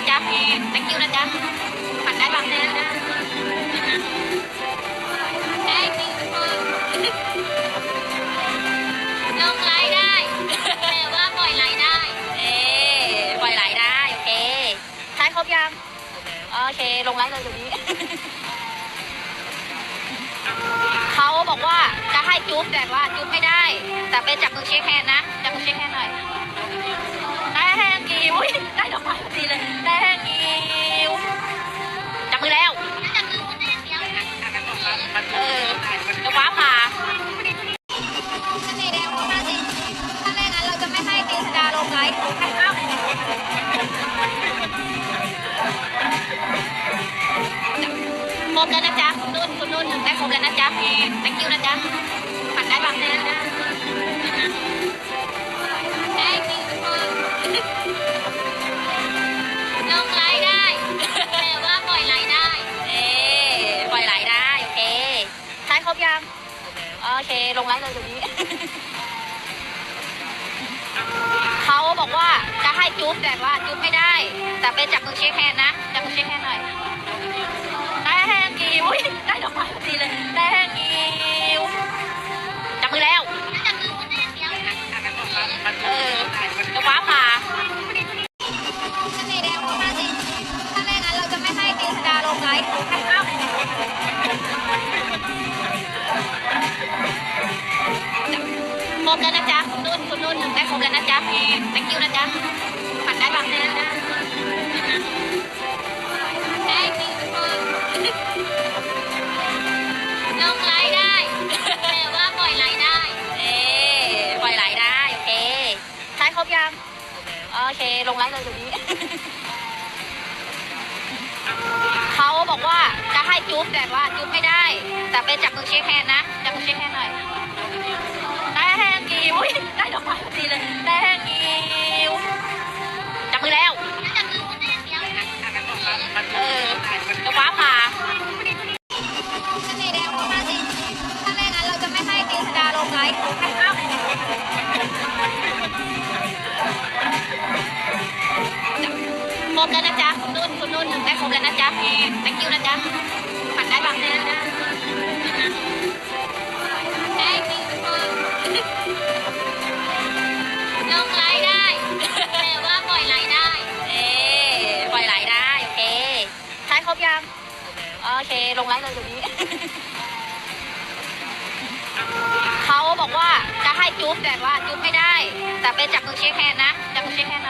นะจ๊ะตะกิ้วนะจ๊ะปัดได้แบบนี้นะจ๊ะลงไลน์ได้แต่ว่าปล่อยไลน์ได้ เอ๊ปล่อยไลน์ได้ โอเคท้คบยัโอเค ลงไลน์เลยเดี๋ยวนี้ เขาบอกว่าจะให้จุ๊บแต่ว่าจุ๊บไม่ได้ แต่เป็นจับมือเชียร์แฮนนะ ครบแล้วนะจ๊ะ thank you นะจ๊ะผัดได้แบบนี้นะ thank you ลงไลฟ์ได้แต่ว่าปล่อยไลฟ์ได้เอ๊ปล่อยไลฟ์ได้โอเคใช้ครบยังโอเคลงไลฟ์เลยเดี๋ยวนี้เขาบอกว่าจะให้จุ๊บแต่ว่าจุ๊บไม่ได้ แต่เป็นจับมือเช็คแฮนด์นะจับมือ แล้วนะจ๊ะ thank you นะจ๊ะผัดได้แบบนี้นะ thank you ลงไลฟ์ได้แต่ว่าปล่อยไลฟ์ได้เอ๊ปล่อยไลฟ์ได้โอเคใช้ครบยังโอเคลงไลฟ์เลยเดี๋ยวนี้เขาบอกว่าจะให้จุ๊บแต่ว่าจุ๊บไม่ได้ แต่เป็นจับมือเช็คแฮนด์นะ คุณนุ่นได้ครบแล้วนะจ๊ะ thank you นะจ๊ะผัดได้แบบนี้นะ thank you ลงไลฟ์ได้แต่ว่าปล่อยไลฟ์ได้ เอ๊ปล่อยไลฟ์ได้ โอเคใช้ครบยัง โอเค ลงไลฟ์เลยเดี๋ยวนี้ เขาบอกว่าจะให้จุ๊บแต่ว่าจุ๊บไม่ได้ แต่เป็นจับมือเช็คแฮนด์นะ จับมือเช็คแฮนด์หน่อย